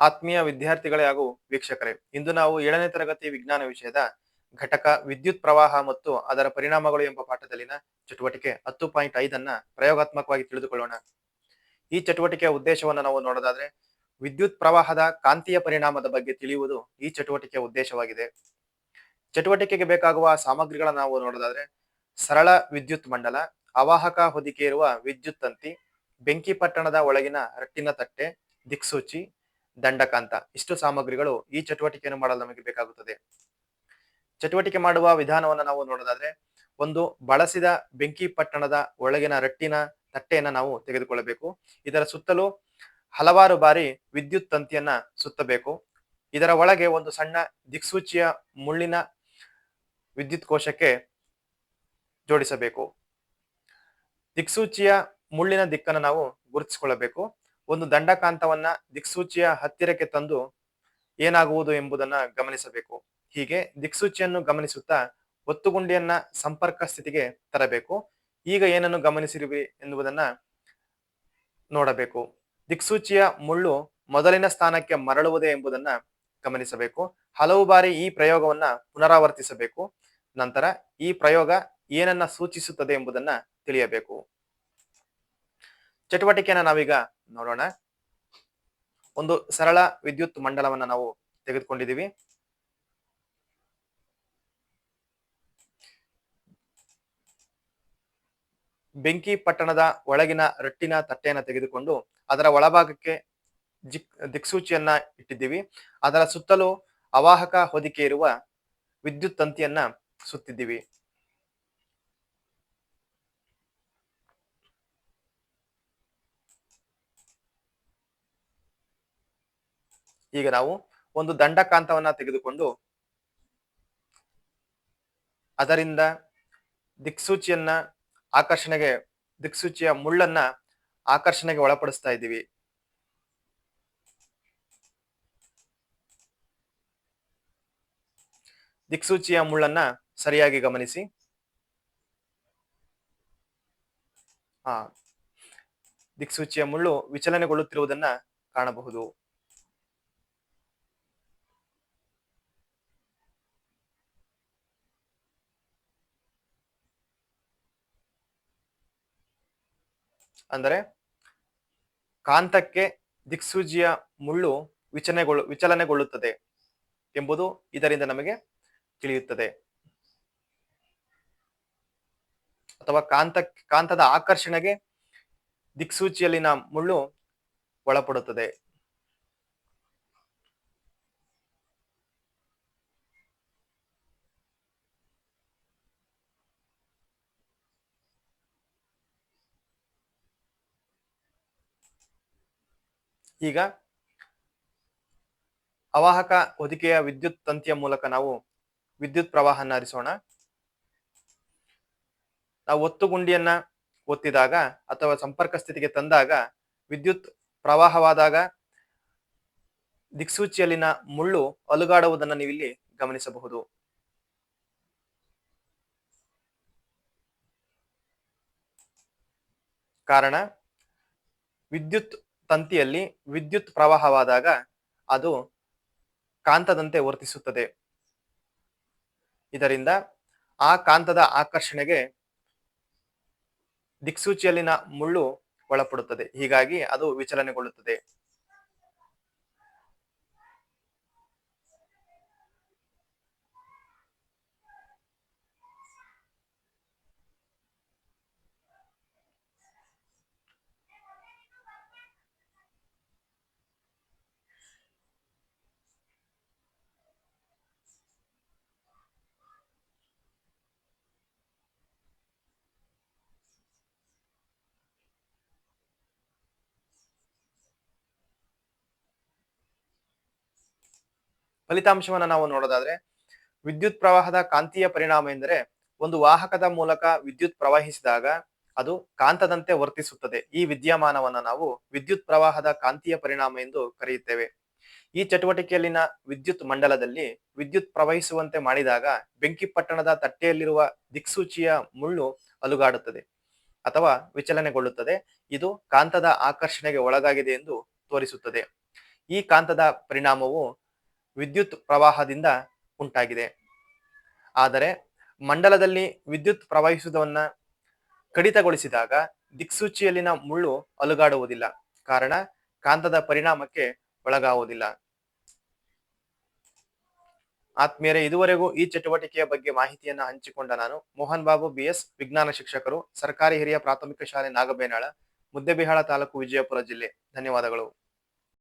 ಆತ್ಮೀಯ ವಿದ್ಯಾರ್ಥಿಗಳೇ ಹಾಗೂ ವೀಕ್ಷಕರೇ, ಇಂದು ನಾವು ಏಳನೇ ತರಗತಿ ವಿಜ್ಞಾನ ವಿಷಯದ ಘಟಕ ವಿದ್ಯುತ್ ಪ್ರವಾಹ ಮತ್ತು ಅದರ ಪರಿಣಾಮಗಳು ಎಂಬ ಪಾಠದಲ್ಲಿನ ಚಟುವಟಿಕೆ ಹತ್ತು ಪಾಯಿಂಟ್ ಐದನ್ನ ಪ್ರಯೋಗಾತ್ಮಕವಾಗಿ ತಿಳಿದುಕೊಳ್ಳೋಣ. ಈ ಚಟುವಟಿಕೆಯ ಉದ್ದೇಶವನ್ನು ನಾವು ನೋಡೋದಾದ್ರೆ, ವಿದ್ಯುತ್ ಪ್ರವಾಹದ ಕಾಂತೀಯ ಪರಿಣಾಮದ ಬಗ್ಗೆ ತಿಳಿಯುವುದು ಈ ಚಟುವಟಿಕೆಯ ಉದ್ದೇಶವಾಗಿದೆ. ಚಟುವಟಿಕೆಗೆ ಬೇಕಾಗುವ ಸಾಮಗ್ರಿಗಳನ್ನ ನಾವು ನೋಡೋದಾದ್ರೆ, ಸರಳ ವಿದ್ಯುತ್ ಮಂಡಲ, ಅವಾಹಕ ಹೊದಿಕೆ ಇರುವ ವಿದ್ಯುತ್ ತಂತಿ, ಬೆಂಕಿ ಪಟ್ಟಣದ ಒಳಗಿನ ರಟ್ಟಿನ ತಟ್ಟೆ, ದಿಕ್ಸೂಚಿ ದಂಡಕಾಂತ. ಇಷ್ಟು ಸಾಮಗ್ರಿಗಳು ಈ ಚಟುವಟಿಕೆಯನ್ನು ಮಾಡಲು ನಮಗೆ ಬೇಕಾಗುತ್ತದೆ. ಚಟುವಟಿಕೆ ಮಾಡುವ ವಿಧಾನವನ್ನು ನಾವು ನೋಡೋದಾದ್ರೆ, ಒಂದು ಬಳಸಿದ ಬೆಂಕಿ ಪಟ್ಟಣದ ಒಳಗಿನ ರಟ್ಟಿನ ತಟ್ಟೆಯನ್ನ ನಾವು ತೆಗೆದುಕೊಳ್ಳಬೇಕು. ಇದರ ಸುತ್ತಲೂ ಹಲವಾರು ಬಾರಿ ವಿದ್ಯುತ್ ತಂತಿಯನ್ನ ಸುತ್ತಬೇಕು. ಇದರ ಒಳಗೆ ಒಂದು ಸಣ್ಣ ದಿಕ್ಸೂಚಿಯ ಮುಳ್ಳಿನ ವಿದ್ಯುತ್ ಕೋಶಕ್ಕೆ ಜೋಡಿಸಬೇಕು. ದಿಕ್ಸೂಚಿಯ ಮುಳ್ಳಿನ ದಿಕ್ಕನ್ನು ನಾವು ಗುರುತಿಸಿಕೊಳ್ಳಬೇಕು. ಒಂದು ದಂಡಕಾಂತವನ್ನ ದಿಕ್ಸೂಚಿಯ ಹತ್ತಿರಕ್ಕೆ ತಂದು ಏನಾಗುವುದು ಎಂಬುದನ್ನ ಗಮನಿಸಬೇಕು. ಹೀಗೆ ದಿಕ್ಸೂಚಿಯನ್ನು ಗಮನಿಸುತ್ತಾ ಒತ್ತುಗುಂಡಿಯನ್ನ ಸಂಪರ್ಕ ಸ್ಥಿತಿಗೆ ತರಬೇಕು. ಈಗ ಏನನ್ನು ಗಮನಿಸಿರುವಿ ಎನ್ನುವುದನ್ನ ನೋಡಬೇಕು. ದಿಕ್ಸೂಚಿಯ ಮುಳ್ಳು ಮೊದಲಿನ ಸ್ಥಾನಕ್ಕೆ ಮರಳುವುದೇ ಎಂಬುದನ್ನ ಗಮನಿಸಬೇಕು. ಹಲವು ಬಾರಿ ಈ ಪ್ರಯೋಗವನ್ನ ಪುನರಾವರ್ತಿಸಬೇಕು. ನಂತರ ಈ ಪ್ರಯೋಗ ಏನನ್ನ ಸೂಚಿಸುತ್ತದೆ ಎಂಬುದನ್ನ ತಿಳಿಯಬೇಕು. ಚಟುವಟಿಕೆಯನ್ನ ನಾವೀಗ ನೋಡೋಣ. ಒಂದು ಸರಳ ವಿದ್ಯುತ್ ಮಂಡಲವನ್ನ ನಾವು ತೆಗೆದುಕೊಂಡಿದ್ದೀವಿ. ಬೆಂಕಿ ಪಟ್ಟಣದ ಒಳಗಿನ ರಟ್ಟಿನ ತಟ್ಟೆಯನ್ನ ತೆಗೆದುಕೊಂಡು ಅದರ ಒಳಭಾಗಕ್ಕೆ ಜಿಕ್, ದಿಕ್ಸೂಚಿಯನ್ನ ಇಟ್ಟಿದ್ದೀವಿ. ಅದರ ಸುತ್ತಲೂ ಅವಾಹಕ ಹೊದಿಕೆ ಇರುವ ವಿದ್ಯುತ್ ತಂತಿಯನ್ನ ಸುತ್ತಿದ್ದೀವಿ. ಈಗ ನಾವು ಒಂದು ದಂಡಕಾಂತವನ್ನ ತೆಗೆದುಕೊಂಡು ಅದರಿಂದ ದಿಕ್ಸೂಚಿಯನ್ನ ಆಕರ್ಷಣೆಗೆ, ದಿಕ್ಸೂಚಿಯ ಮುಳ್ಳನ್ನ ಆಕರ್ಷಣೆಗೆ ಒಳಪಡಿಸ್ತಾ ಇದ್ದೀವಿ. ದಿಕ್ಸೂಚಿಯ ಮುಳ್ಳನ್ನ ಸರಿಯಾಗಿ ಗಮನಿಸಿ. ಆ, ದಿಕ್ಸೂಚಿಯ ಮುಳ್ಳು ವಿಚಲನೆಗೊಳ್ಳುತ್ತಿರುವುದನ್ನ ಕಾಣಬಹುದು. ಅಂದರೆ ಕಾಂತಕ್ಕೆ ದಿಕ್ಸೂಚಿಯ ಮುಳ್ಳು ವಿಚನೆಗೊಳ್ಳು ವಿಚಲನೆಗೊಳ್ಳುತ್ತದೆ ಎಂಬುದು ಇದರಿಂದ ನಮಗೆ ತಿಳಿಯುತ್ತದೆ. ಅಥವಾ ಕಾಂತ ಕಾಂತದ ಆಕರ್ಷಣೆಗೆ ದಿಕ್ಸೂಚಿಯಲ್ಲಿನ ಮುಳ್ಳು ಒಳಪಡುತ್ತದೆ. ಈಗ ಅವಾಹಕ ಹೊದಿಕೆಯ ವಿದ್ಯುತ್ ತಂತಿಯ ಮೂಲಕ ನಾವು ವಿದ್ಯುತ್ ಪ್ರವಾಹನ ಹರಿಸೋಣ. ನಾವು ಒತ್ತು ಗುಂಡಿಯನ್ನ ಒತ್ತಿದಾಗ ಅಥವಾ ಸಂಪರ್ಕ ಸ್ಥಿತಿಗೆ ತಂದಾಗ ವಿದ್ಯುತ್ ಪ್ರವಾಹವಾದಾಗ ದಿಕ್ಸೂಚಿಯಲ್ಲಿನ ಮುಳ್ಳು ಅಲುಗಾಡುವುದನ್ನು ನೀವಿಲ್ಲಿ ಗಮನಿಸಬಹುದು. ಕಾರಣ ವಿದ್ಯುತ್ ತಂತಿಯಲ್ಲಿ ವಿದ್ಯುತ್ ಪ್ರವಾಹವಾದಾಗ ಅದು ಕಾಂತದಂತೆ ವರ್ತಿಸುತ್ತದೆ. ಇದರಿಂದ ಆ ಕಾಂತದ ಆಕರ್ಷಣೆಗೆ ದಿಕ್ಸೂಚಿಯಲ್ಲಿನ ಮುಳ್ಳು ಒಳಪಡುತ್ತದೆ. ಹೀಗಾಗಿ ಅದು ವಿಚಲನೆಗೊಳ್ಳುತ್ತದೆ. ಫಲಿತಾಂಶವನ್ನ ನಾವು ನೋಡೋದಾದ್ರೆ ವಿದ್ಯುತ್ ಪ್ರವಾಹದ ಕಾಂತೀಯ ಪರಿಣಾಮ ಎಂದರೆ ಒಂದು ವಾಹಕದ ಮೂಲಕ ವಿದ್ಯುತ್ ಪ್ರವಹಿಸಿದಾಗ ಅದು ಕಾಂತದಂತೆ ವರ್ತಿಸುತ್ತದೆ. ಈ ವಿದ್ಯಮಾನವನ್ನ ನಾವು ವಿದ್ಯುತ್ ಪ್ರವಾಹದ ಕಾಂತೀಯ ಪರಿಣಾಮ ಎಂದು ಕರೆಯುತ್ತೇವೆ. ಈ ಚಟುವಟಿಕೆಯಲ್ಲಿನ ವಿದ್ಯುತ್ ಮಂಡಲದಲ್ಲಿ ವಿದ್ಯುತ್ ಪ್ರವಹಿಸುವಂತೆ ಮಾಡಿದಾಗ ಬೆಂಕಿ ಪಟ್ಟಣದ ತಟ್ಟೆಯಲ್ಲಿರುವ ದಿಕ್ಸೂಚಿಯ ಮುಳ್ಳು ಅಲುಗಾಡುತ್ತದೆ ಅಥವಾ ವಿಚಲನೆಗೊಳ್ಳುತ್ತದೆ. ಇದು ಕಾಂತದ ಆಕರ್ಷಣೆಗೆ ಒಳಗಾಗಿದೆ ಎಂದು ತೋರಿಸುತ್ತದೆ. ಈ ಕಾಂತದ ಪರಿಣಾಮವು ವಿದ್ಯುತ್ ಪ್ರವಾಹದಿಂದ ಉಂಟಾಗಿದೆ. ಆದರೆ ಮಂಡಲದಲ್ಲಿ ವಿದ್ಯುತ್ ಪ್ರವಹಿಸುವುದನ್ನ ಕಡಿತಗೊಳಿಸಿದಾಗ ದಿಕ್ಸೂಚಿಯಲ್ಲಿನ ಮುಳ್ಳು ಅಲುಗಾಡುವುದಿಲ್ಲ. ಕಾರಣ ಕಾಂತದ ಪರಿಣಾಮಕ್ಕೆ ಒಳಗಾಗುವುದಿಲ್ಲ. ಆತ್ಮೀಯರೇ, ಇದುವರೆಗೂ ಈ ಚಟುವಟಿಕೆಯ ಬಗ್ಗೆ ಮಾಹಿತಿಯನ್ನು ಹಂಚಿಕೊಂಡ ನಾನು ಮೋಹನ್ ಬಾಬು ಬಿಎಸ್ ವಿಜ್ಞಾನ ಶಿಕ್ಷಕರು, ಸರ್ಕಾರಿ ಹಿರಿಯ ಪ್ರಾಥಮಿಕ ಶಾಲೆ ನಾಗಬೇನಾಳ, ಮುದ್ದೆಬಿಹಾಳ ತಾಲೂಕು ವಿಜಯಪುರ ಜಿಲ್ಲೆ. ಧನ್ಯವಾದಗಳು.